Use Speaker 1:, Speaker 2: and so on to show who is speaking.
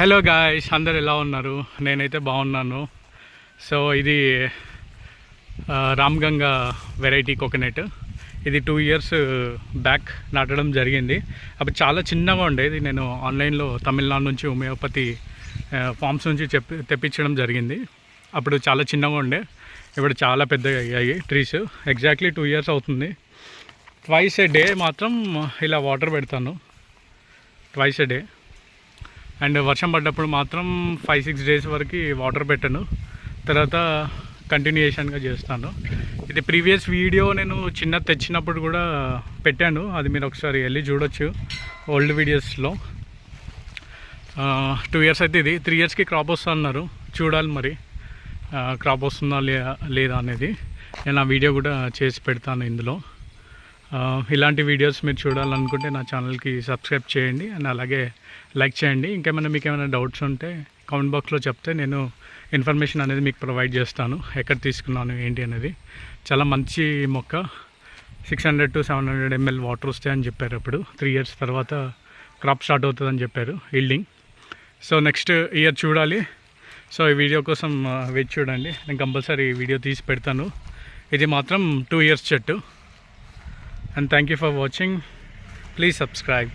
Speaker 1: Hello guys అందరు ఎలా ఉన్నారు? నేనైతే బాగున్నాను. సో ఇది రామ్గంగా వెరైటీ కోకోనట్. ఇది టూ ఇయర్స్ బ్యాక్ నాటడం జరిగింది. అప్పుడు చాలా చిన్నగా ఉండేది. నేను ఆన్లైన్లో తమిళనాడు నుంచి హోమియోపతి ఫార్మ్స్ నుంచి చెప్పి తెప్పించడం జరిగింది. అప్పుడు చాలా చిన్నగా ఉండే. ఇప్పుడు చాలా పెద్దగా అయ్యాయి ట్రీస్ ఎగ్జాక్ట్లీ టూ ఇయర్స్ అవుతుంది. ట్వైస్ ఏ డే మాత్రం ఇలా వాటర్ పెడతాను. ట్వైస్ ఏ డే అండ్ వర్షం పడ్డప్పుడు మాత్రం ఫైవ్ సిక్స్ డేస్ వరకు వాటర్ పెట్టను. తర్వాత కంటిన్యూయేషన్గా చేస్తాను. ఇది ప్రీవియస్ వీడియో నేను చిన్న తెచ్చినప్పుడు కూడా పెట్టాను. అది మీరు ఒకసారి వెళ్ళి చూడొచ్చు. ఓల్డ్ వీడియోస్లో టూ ఇయర్స్ అయితే ఇది. త్రీ ఇయర్స్కి క్రాప్ వస్తా అన్నారు. చూడాలి మరి. క్రాప్ వస్తుందా లేదా లేదా అనేది. నేను ఆ వీడియో కూడా చేసి పెడతాను ఇందులో. ఇలాంటి వీడియోస్ మీరు చూడాలనుకుంటే నా ఛానల్కి సబ్స్క్రైబ్ చేయండి అండ్ అలాగే లైక్ చేయండి. ఇంకేమైనా మీకు ఏమైనా డౌట్స్ ఉంటే కామెంట్ బాక్స్లో చెప్తే నేను ఇన్ఫర్మేషన్ అనేది మీకు ప్రొవైడ్ చేస్తాను. ఎక్కడ తీసుకున్నాను ఏంటి అనేది. చాలా మంచి మొక్క. Six hundred to seven hundred ML water వస్తాయని చెప్పారు అప్పుడు. త్రీ ఇయర్స్ తర్వాత క్రాప్ స్టార్ట్ అవుతుందని చెప్పారు ఈల్డింగ్ సో నెక్స్ట్ ఇయర్ చూడాలి. సో ఈ వీడియో కోసం వెయిట్ చూడండి. నేను కంపల్సరీ వీడియో తీసి పెడతాను. ఇది మాత్రం టూ ఇయర్స్ చెట్టు. And thank you for watching. Please subscribe